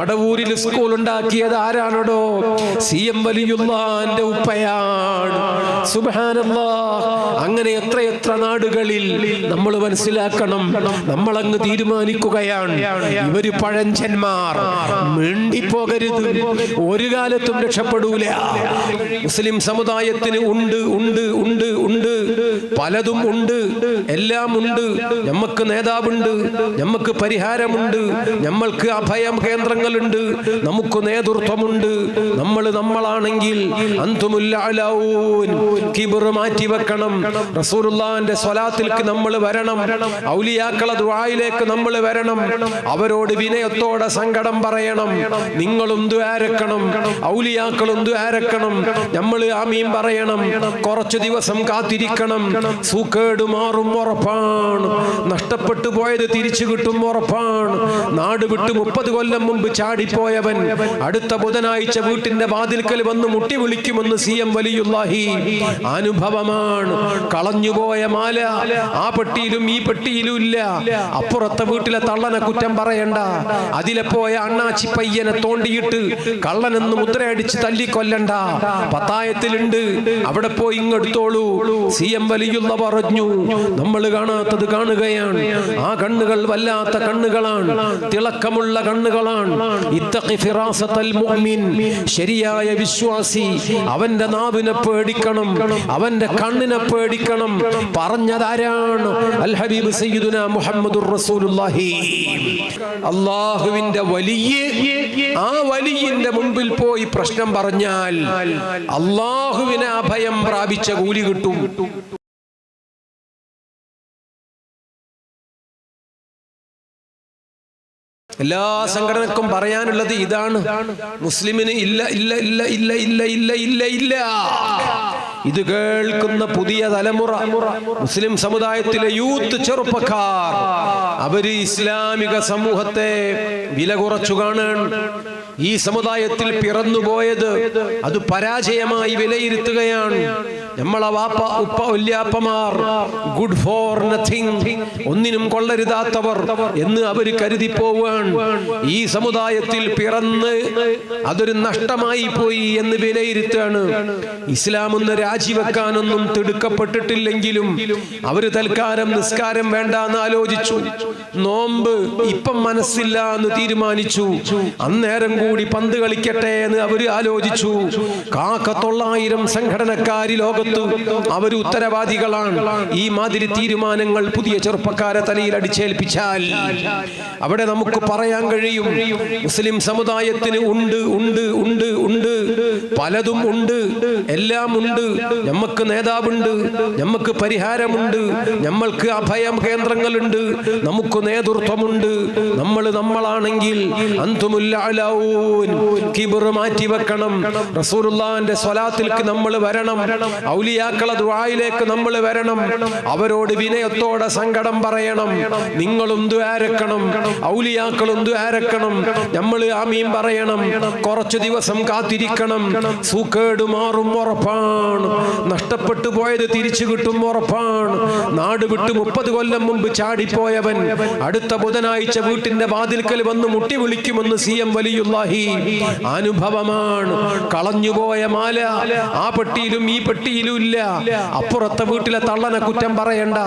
മടവൂരിൽ school ഉണ്ടാക്കിയത് ആരാണോ C M വലിയുള്ളാന്റെ ഉപ്പയാണ്. അങ്ങനെ എത്രയെത്ര എത്ര നാടുകളിൽ നമ്മൾ മനസ്സിലാക്കണം. നമ്മൾ അങ്ങ് തീരുമാനിക്കുകയാണ്. ഇവർ പഴഞ്ചന്മാർ. മിണ്ടിപ്പോകരുത്. ഒരു കാലത്തും രക്ഷപ്പെടൂല. മുസ്ലിം സമുദായത്തിന് ഉണ്ട് ഉണ്ട്. പലതും ഉണ്ട്. എല്ലാം ഉണ്ട്. നമുക്ക് നേതാവുണ്ട്. നമുക്ക് പരിഹാരമുണ്ട്. നമ്മൾക്ക് അഭയം കേന്ദ്രങ്ങളുണ്ട്. നമുക്ക് നേതൃത്വമുണ്ട്. നമ്മൾ നമ്മളാണെങ്കിൽ കിബിർ മാറ്റി വെക്കണം. റസൂലുള്ളാന്റെ സ്വലാത്തിലേക്ക് നമ്മൾ വരണം. ഔലിയാക്കളെ ദുആയിലേക്ക് നമ്മൾ വരണം. അവരോട് വിനയത്തോടെ സങ്കടം പറയണം. നിങ്ങളും ദ്വാരക്കണം ഔലിയാക്കളും ദ്വാരക്കണം നമ്മൾ ആമീൻ പറയണം. കുറച്ചു ദിവസം കാത്തിരിക്കണം. സൂക്കേട് മാറും ഉറപ്പാണ്. നഷ്ടപ്പെട്ടു പോയത് തിരിച്ചു കിട്ടും ഉറപ്പാണ്. നാട് വിട്ട് മുപ്പത് കൊല്ലം മുമ്പ് ചാടിപ്പോയവൻ അടുത്ത ബുധനാഴ്ച വീട്ടിന്റെ വാതിൽക്കൽ വന്ന് മുട്ടി വിളിക്കുമെന്ന് സി എം വലിയുല്ലാഹി അനുഭവമാണ്. കളഞ്ഞുപോയ മാല ആ പെട്ടിയിലും ഈ പെട്ടിയിലും ഇല്ല. അപ്പുറത്തെ വീട്ടിലെ തള്ളനെ കുറ്റം പറയണ്ട. അതിലെ പോയ അണ്ണാച്ചി പയ്യനെ തോണ്ടിയിട്ട് കള്ളനെന്ന് മുദ്രയടിച്ച് തല്ലിക്കൊല്ലണ്ട. പത്തായത്തിലുണ്ട്. അവിടെ പോയി ഇങ്ങെടുത്തോളൂ സി എം വലിയുള്ള പറഞ്ഞു നമ്മൾ കാണാത്തത് കാണുകയാണ്. ആ കണ്ണുകൾ വല്ലാത്ത കണ്ണുകളാണ്. തിളക്കമുള്ള കണ്ണുകളാണ്. ശരിയായ വിശ്വാസി അവന്റെ നാവിനെ പേടിക്കണം അവന്റെ കണ്ണിനെ പേടിക്കണം. പറഞ്ഞതാരാണ്? അൽ ഹബീബ് റസൂലുള്ളാഹി. അള്ളാഹുവിന്റെ വലിയ ആ വലിയന്റെ മുമ്പിൽ പോയി പ്രശ്നം പറഞ്ഞാൽ അള്ളാഹുവിനെ അഭയം പ്രാപിച്ച കൂലി കിട്ടും. എല്ലാ സംഘടനക്കും പറയാനുള്ളത് ഇതാണ്. മുസ്ലിമിന് ഇല്ല ഇല്ല ഇല്ല ഇല്ല ഇല്ല ഇല്ല ഇല്ല ഇല്ല. ഇത് കേൾക്കുന്ന പുതിയ തലമുറ മുസ്ലിം സമുദായത്തിലെ യൂത്ത് ചെറുപ്പക്കാർ അവർ ഇസ്ലാമിക സമൂഹത്തെ വില കുറച്ചു കാണാൻ ഈ സമുദായത്തിൽ പിറന്നുപോയത് അത് പരാജയമായി വിലയിരുത്തുകയാണ്. നമ്മളെ വാപ്പ ഉപ്പ വല്യാപ്പമാർ ഗുഡ് ഫോർ നത്തിങ് ഒന്നിനും കൊള്ളരുതാത്തവർ എന്ന് അവർ കരുതി പോവാണ് ഈ സമുദായത്തിൽ പിറന്ന് അതൊരു നഷ്ടമായി പോയി എന്ന് വിലയിരുത്താണ് ഇസ്ലാം ഒന്ന് രാജിവെക്കാനൊന്നും തിടുക്കപ്പെട്ടിട്ടില്ലെങ്കിലും അവർ തൽക്കാലം നിസ്കാരം വേണ്ട എന്ന് ആലോചിച്ചു. നോമ്പ് ഇപ്പം മനസ്സില്ല എന്ന് തീരുമാനിച്ചു. അന്നേരം കൂടി പന്ത് കളിക്കട്ടെ എന്ന് അവർ ആലോചിച്ചു. കാക്ക തൊള്ളായിരം സംഘടനക്കാരി ലോകത്ത് അവർ ഉത്തരവാദികളാണ്. ഈ മാതിരി തീരുമാനങ്ങൾ പുതിയ ചെറുപ്പക്കാരെ തലയിൽ അടിച്ചേൽപ്പിച്ചാൽ അവിടെ നമുക്ക് പറയാൻ കഴിയും. മുസ്ലിം സമുദായത്തിന് ഉണ്ട് ഉണ്ട് ഉണ്ട് ഉണ്ട്. പലതും ഉണ്ട്. എല്ലാം ഉണ്ട്. നമുക്ക് നേതാവുണ്ട്. നമുക്ക് പരിഹാരമുണ്ട്. നമ്മൾക്ക് അഭയം കേന്ദ്രങ്ങളുണ്ട്. നമുക്ക് നേതൃത്വമുണ്ട്. നമ്മൾ നമ്മളാണെങ്കിൽ അന്തുമുല്ലാലൂൻ കിബിർ മാറ്റി വെക്കണം റസൂലുള്ളാന്റെ സ്വലാത്തിൽക്ക് നമ്മൾ വരണം. ഔലിയാക്കളെ ദുആയിലേക്ക് നമ്മൾ വരണം. അവരോട് വിനയത്തോടെ സങ്കടം പറയണം. നിങ്ങളും ദ്വാരക്കണം ഔലിയാക്കളും ദ്വാരക്കണം നമ്മൾ ആമീൻ പറയണം. കുറച്ചു ദിവസം കാത്തിരിക്കണം. സൂക്കേട് മാറും ഉറപ്പാണ്. നഷ്ടപ്പെട്ടു പോയത് തിരിച്ചു കിട്ടും ഉറപ്പാണ്. നാട് വിട്ട് മുപ്പത് കൊല്ലം മുമ്പ് ചാടിപ്പോയവൻ അടുത്ത ബുധനാഴ്ച വീട്ടിന്റെ വാതിൽക്കൽ വന്ന് മുട്ടി വിളിക്കുമെന്ന് സി എം വലിയുല്ലാഹി അനുഭവമാണ്. കളഞ്ഞുപോയ മാല ആ പെട്ടിയിലും ഈ പെട്ടിയിലും ഇല്ല. അപ്പുറത്തെ വീട്ടിലെ തള്ളനെ കുറ്റം പറയണ്ട.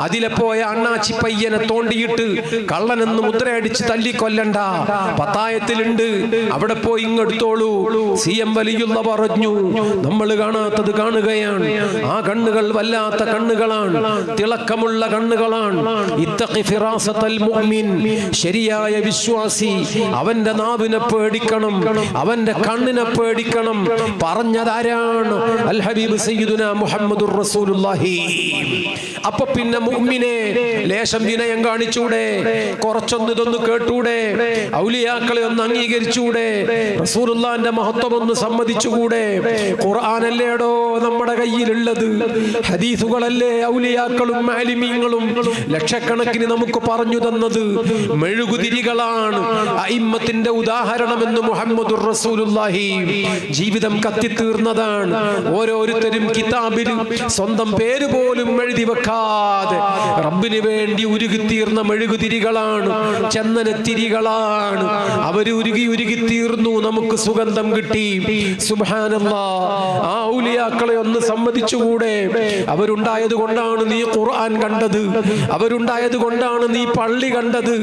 അതിലെ പോയ അണ്ണാച്ചി പയ്യനെ തോണ്ടിയിട്ട് കള്ളനെന്ന് മുദ്രയടിച്ച് തല്ലിക്കൊല്ലണ്ട. പത്തായത്തിലുണ്ട്. അവിടെ പോയി ഇങ്ങെടുത്തോളൂ. സി എം വലിയുള്ള പറഞ്ഞു നമ്മൾ കാണാത്തത് കാണുകയാണ്. ആ കണ്ണുകൾ വല്ലാത്ത കണ്ണുകളാണ്. തിളക്കമുള്ള കണ്ണുകളാണ്. ശരിയായ വിശ്വാസി അവന്റെ നാവിനെ പേടിക്കണം അവന്റെ കണ്ണിനെ പേടിക്കണം. പറഞ്ഞതാരാണ്? അൽ ഹബീബ് സയ്യിദുന മുഹമ്മദുർ റസൂലുള്ളാഹി. അപ്പൊ പിന്നെ മുഹ്മിനെ ലേശം വിനയം കാണിച്ചൂടെ. കുറച്ചൊന്ന് ഇതൊന്ന് കേട്ടൂടെ. ഔലിയാക്കളെ ഒന്ന് അംഗീകരിച്ചൂടെ. റസൂലുള്ളാന്റെ മഹത്വം ഒന്ന് സമ്മതിച്ചുകൂടെ. ഖുർആാനല്ലേടോ നമ്മുടെ കയ്യിലുള്ളത്. ഹദീസുകളല്ലേ ഔലിയാക്കളും ആലിമീങ്ങളും ലക്ഷക്കണക്കിന് നമുക്ക് പറഞ്ഞു തന്നത്. മെഴുകുതിരികളാണ്. അയിമ്മത്തിന്റെ ഉദാഹരണമെന്ന് മുഹമ്മദ് റസൂലുള്ളാഹി. ജീവിതം കത്തിത്തീർന്നതാണ്. ഓരോരുത്തരും കിതാബിൽ സ്വന്തം പേര് പോലും എഴുതി വെക്കാൻ വറ്റാതെ റബ്ബിന് വേണ്ടി ഉരുകിത്തീർന്ന മെഴുകുതിരികളാണ് ചന്ദനത്തിരികളാണ് അവർ ഉരുകി ഉരുകി തീർന്നു നമുക്ക് സുഗന്ധം കിട്ടി. സുബാനല്ലാ ആ ഔലിയാക്കളെ ഒന്ന് സമ്മതിച്ചുകൂടെ? അവരുണ്ടായത് കൊണ്ടാണ് നീ ഖുർആൻ കണ്ടത്. അവരുണ്ടായത് കൊണ്ടാണ് നീ പള്ളി കണ്ടത്.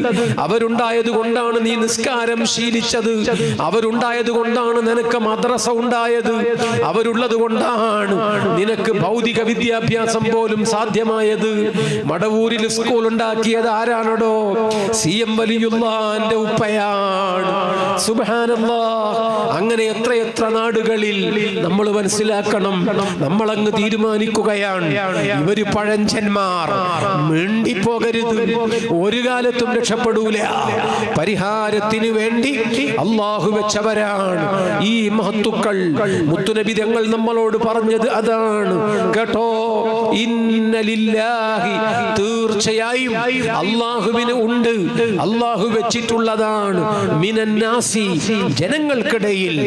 അവരുണ്ടായത് കൊണ്ടാണ് നീ നിസ്കാരം ശീലിച്ചത്. അവരുണ്ടായത് കൊണ്ടാണ് നിനക്ക് മദ്രസ ഉണ്ടായത്. അവരുള്ളത് കൊണ്ടാണ് നിനക്ക് ഭൗതിക വിദ്യാഭ്യാസം പോലും സാധ്യമായത് മടവൂരിൽ സ്കൂൾ ഉണ്ടാക്കിയത് ആരാണടോ? C M വലിയുള്ളാന്റെ ഉപ്പയാണ്. സുബാനല്ലാ അങ്ങനെ എത്രയെത്ര എത്ര നാടുകളിൽ നമ്മൾ മനസ്സിലാക്കണം നമ്മൾ അങ്ങ് തീരുമാനിക്കുകയാണ്. ഇവർ പഴഞ്ചന്മാർ. മിണ്ടിപ്പോകരുത്. ഒരു കാലത്തും രക്ഷപ്പെടൂല. പരിഹാരത്തിന് വേണ്ടി അള്ളാഹു വെച്ചവരാണ്. ഈ മഹത്തുക്കൾ മുത്തുനബി തങ്ങൾ നമ്മളോട് പറഞ്ഞത് അതാണ്. കേട്ടോ? തീർച്ചയായും അള്ളാഹുവിന് ഉണ്ട്. അള്ളാഹു വെച്ചിട്ടുള്ളതാണ്. മിനന്നാസി ജനങ്ങൾക്കിടയിൽ.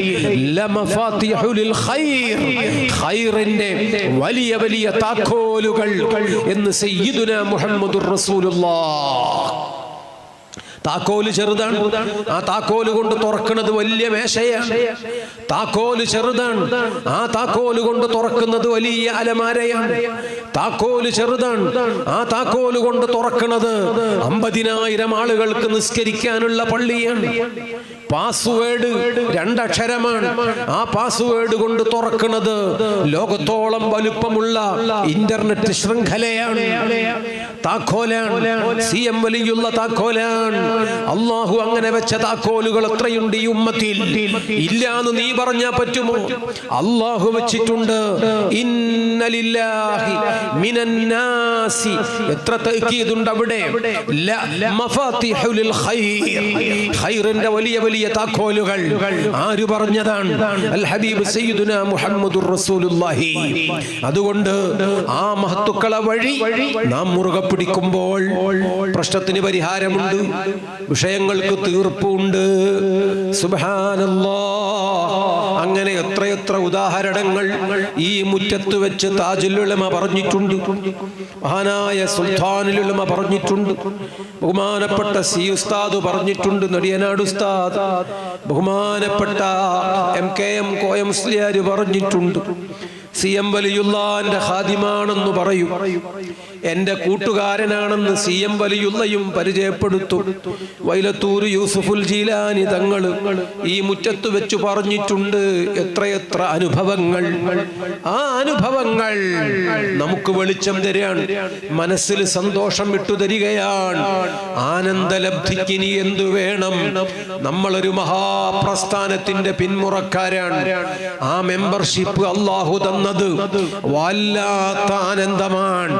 ഖൈറിന്റെ വലിയ വലിയ താക്കോലുകൾ എന്ന് സയ്യിദുന മുഹമ്മദുർ റസൂലുള്ളാഹ്. താക്കോൽ ചെറുതാണ്. ആ താക്കോൽ കൊണ്ട് തുറക്കുന്നത് വലിയ മേശയാണ്. താക്കോൽ ചെറുതാണ്. ആ താക്കോൽ കൊണ്ട് തുറക്കുന്നത് വലിയ അലമാരയാണ്. താക്കോൽ ചെറുതാണ്. ആ താക്കോൽ കൊണ്ട് തുറക്കുന്നത് അമ്പതിനായിരം ആളുകൾക്ക് നിസ്കരിക്കാനുള്ള പള്ളിയാണ്. പാസ്വേഡ് രണ്ടക്ഷരമാണ്. ആ പാസ്വേഡ് കൊണ്ട് തുറക്കുന്നത് ലോകത്തോളം വലുപ്പമുള്ള ഇന്റർനെറ്റ് ശൃംഖലയാണ്. താക്കോലാണ്. C M വലിയുള്ള താക്കോലാണ്. അള്ളാഹു അങ്ങനെ വെച്ച താക്കോലുകൾ എത്രയുണ്ട് ഈ ഉമ്മത്തിൽ. ഇല്ലാന്ന് നീ പറഞ്ഞാ പറ്റുമോ? അള്ളാഹു വെച്ചിട്ടുണ്ട്. മിനന്നാസി എത്ര തൗക്കീദുണ്ട് അവിടെ ഖൈറിന്റെ വലിയ വലിയ താക്കോലുകൾ. ആര് പറഞ്ഞതാണ്? അൽ ഹബീബ് സയ്യിദുന മുഹമ്മദുർ റസൂലുള്ളാഹി. അതുകൊണ്ട് ആ മഹത്തുക്കളെ വഴി നാം മുറുകെ പിടിക്കുമ്പോൾ പ്രശ്നത്തിന് പരിഹാരമുണ്ട്. വിഷയങ്ങൾക്ക് തീർപ്പുണ്ട്. സുബ്ഹാനല്ലാ. അങ്ങനെ എത്രയെത്ര ഉദാഹരണങ്ങൾ ഈ മുറ്റത്ത് വെച്ച് താജുലുലമ പറഞ്ഞിട്ടുണ്ട്. മഹാനായ സുൽത്താനുലുലമ പറഞ്ഞിട്ടുണ്ട്. ബഹുമാനപ്പെട്ട സി ഉസ്താദ് പറഞ്ഞിട്ടുണ്ട്. നടിയനാട് ഉസ്താദ്. ബഹുമാനപ്പെട്ട എം കെ എം കോയം മുസ്ലിയാർ പറഞ്ഞിട്ടുണ്ട്. സി എം വലിയുള്ളാന്റെ ഹാദിമാണെന്ന് പറയും. എന്റെ കൂട്ടുകാരനാണെന്ന് സി എം വലിയുള്ളയും പരിചയപ്പെടുത്തു. വൈലത്തൂർ യൂസുഫുൽ ജീലാനി തങ്ങൾ ഈ മുറ്റത്ത് വെച്ച് പറഞ്ഞിട്ടുണ്ട് എത്രയെത്ര അനുഭവങ്ങൾ. ആ അനുഭവങ്ങൾ നമുക്ക് വെളിച്ചം തരാണ് മനസ്സിൽ സന്തോഷം ഇട്ടു തരികയാണ്. ആനന്ദലബ്ധിക്ക് ഇനി എന്തു വേണം? നമ്മളൊരു മഹാപ്രസ്ഥാനത്തിന്റെ പിന്മുറക്കാരാണ്. ആ മെമ്പർഷിപ്പ് അള്ളാഹു തന്നത് വല്ലാത്ത ആനന്ദമാണ്.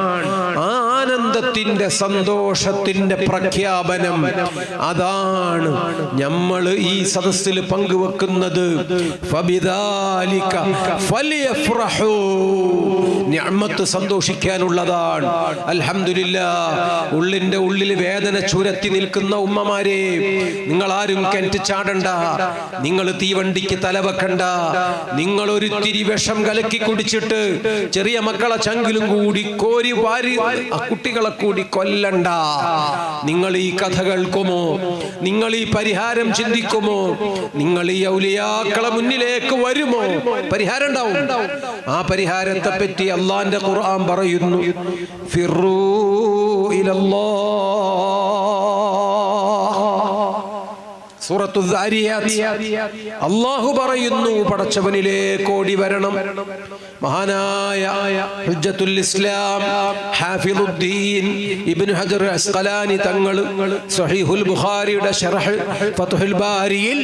ആ ആനന്ദത്തിന്റെ സന്തോഷത്തിന്റെ പ്രഖ്യാപനം. അതാണ് നമ്മൾ ഈ സദസ്സിൽ പങ്കുവെക്കുന്നത്. സന്തോഷിക്കാനുള്ളതാണ്. അൽഹംദുലില്ലാ ഉള്ളിന്റെ ഉള്ളിൽ വേദന ചുരത്തി നിൽക്കുന്ന ഉമ്മമാരെ നിങ്ങൾ ആരും കെറ്റ് ചാടണ്ട. നിങ്ങൾ തീവണ്ടിക്ക് തലവെക്കണ്ട നിങ്ങൾ ഒരു തിരി വിഷം കലക്കി കുടിച്ചിട്ട് ചെറിയ മക്കളെ ചങ്കിലും കൂടി കോരി വാരി കുട്ടികളെ കൂടി കൊല്ലണ്ട. നിങ്ങൾ ഈ കഥ കേൾക്കുമോ? നിങ്ങൾ ഈ പരിഹാരം ചിന്തിക്കുമോ? നിങ്ങൾ ഈ ഔലിയാക്കളെ മുന്നിലേക്ക് വരുമോ? പരിഹാരം ഉണ്ടാവും. ആ പരിഹാരത്തെ പറ്റി അള്ളാന്റെ ഖുർആൻ പറയുന്നു. ഫിറൂ ഇലല്ലാഹ് സൂറത്തു. അള്ളാഹു പറയുന്നു പടച്ചവനിലേക്ക് ഓടി വരണം. മഹാനായ ഹുജ്ജത്തുൽ ഇസ്ലാം ഹാഫിദുദ്ദീൻ ഇബ്നു ഹജർ അസ്ഖലാനി തങ്ങൾ സഹീഹുൽ ബുഖാരിയുടെ ശർഹ് ഫത്ഹുൽ ബാരിയിൽ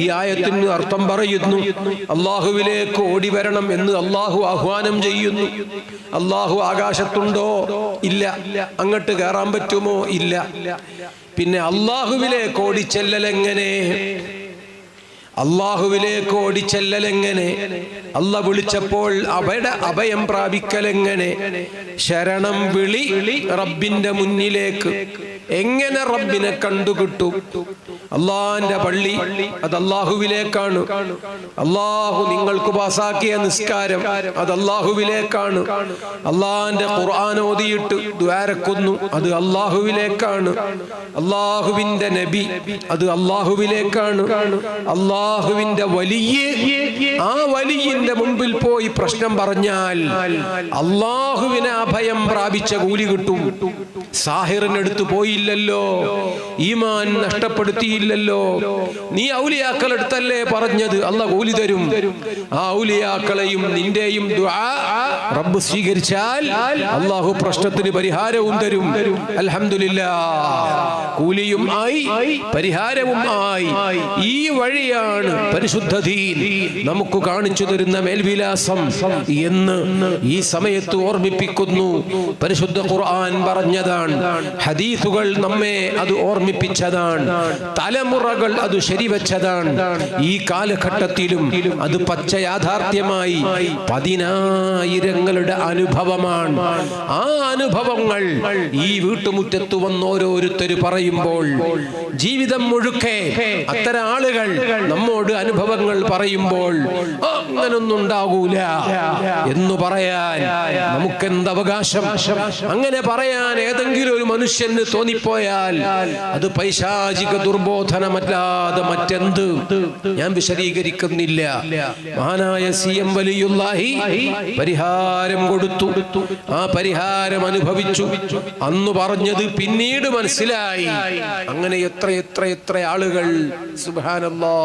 ഈ ആയത്തിന് അർത്ഥം പറയുന്നു. അള്ളാഹുവിലേക്ക് ഓടി വരണം എന്ന് അള്ളാഹു ആഹ്വാനം ചെയ്യുന്നു. അള്ളാഹു ആകാശത്തുണ്ടോ? ഇല്ല. അങ്ങോട്ട് കയറാൻ പറ്റുമോ? ഇല്ല. പിന്നെ അള്ളാഹുവിലേക്ക് ഓടിച്ചെല്ലൽ എങ്ങനെ? അള്ളാഹുവിലേക്ക് ഓടിച്ചെല്ലലെങ്ങനെ അല്ല വിളിച്ചപ്പോൾ അവയുടെ അഭയം പ്രാപിക്കലെങ്ങനെ ശരണം വിളി റബ്ബിന്റെ മുന്നിലേക്ക്. എങ്ങനെ റബ്ബിനെ കണ്ടുകിട്ടും? അള്ളാന്റെ പള്ളി അത് അള്ളാഹുവിലേക്കാണ്. അള്ളാഹു നിങ്ങൾക്ക് പാസാക്കിയ നിസ്കാരം അത് അള്ളാഹുവിലേക്കാണ്. അള്ളാന്റെ ഖുർആൻ ഓതിയിട്ട് ദ്വാരക്കുന്നു അത് അള്ളാഹുവിലേക്കാണ്. അള്ളാഹുവിന്റെ നബി അത് അള്ളാഹുവിലേക്കാണ്. അള്ളാഹുവിന്റെ വലിയ ആ വലിയന്റെ മുമ്പിൽ പോയി പ്രശ്നം പറഞ്ഞാൽ അള്ളാഹുവിനെ അഭയം പ്രാപിച്ച കൂലി കിട്ടും. സാഹിറിനടുത്ത് പോയില്ലല്ലോ ഈമാൻ നഷ്ടപ്പെടുത്തിയില്ലല്ലോ. നീ ഔലിയാക്കളടുത്തല്ലേ പറഞ്ഞത്? അല്ല കൂലി തരും. ആ ഔലിയാക്കളെയും നിന്റെയും റബ്ബ് സ്വീകരിച്ചാൽ അള്ളാഹു പ്രശ്നത്തിന് പരിഹാരവും തരും. അലഹമില്ല കൂലിയും ആയി പരിഹാരവും ആയി. ഈ വഴിയാണ് പരിശുദ്ധ ദീൻ നമുക്ക് കാണിച്ചു തരുന്ന മേൽവിലാസം എന്ന് ഈ സമയത്ത് ഓർമ്മിപ്പിക്കുന്നു. പരിശുദ്ധ ഖുർആൻ പറഞ്ഞതാണ്. ഹദീസുകൾ നമ്മെ അത് ഓർമ്മിപ്പിച്ചതാണ്. തലമുറകൾ അത് ശരിവച്ചതാണ്. ഈ കാലഘട്ടത്തിലും അത് പച്ച യാഥാർത്ഥ്യമായി പതിനായിരങ്ങളുടെ അനുഭവമാണ്. ആ അനുഭവങ്ങൾ ഈ വീട്ടുമുറ്റത്ത് വന്ന് ഓരോരുത്തർ പറയുമ്പോൾ ജീവിതം മുഴുക്കെ അത്തരം ആളുകൾ നമ്മോട് അനുഭവങ്ങൾ പറയുമ്പോൾ "ആ, അങ്ങനൊന്നും ഉണ്ടാകൂല എന്ന് പറയാൻ നമുക്കെന്ത് അവകാശം അങ്ങനെ പറയാൻ ഏതെങ്കിലും ഒരു മനുഷ്യന് തോന്നിപ്പോയാൽ അത് പൈശാചിക ദുർബോധനമല്ലാതെ മറ്റെന്ത്? ഞാൻ വിശദീകരിക്കുന്നില്ല. മഹാനായ സി എം വലിയുല്ലാഹി പരിഹാരം കൊടുത്തു. ആ പരിഹാരം അനുഭവിച്ചു. അന്ന് പറഞ്ഞത് പിന്നീട് മനസ്സിലായി. അങ്ങനെ എത്ര എത്ര എത്ര ആളുകൾ സുബാനല്ലാ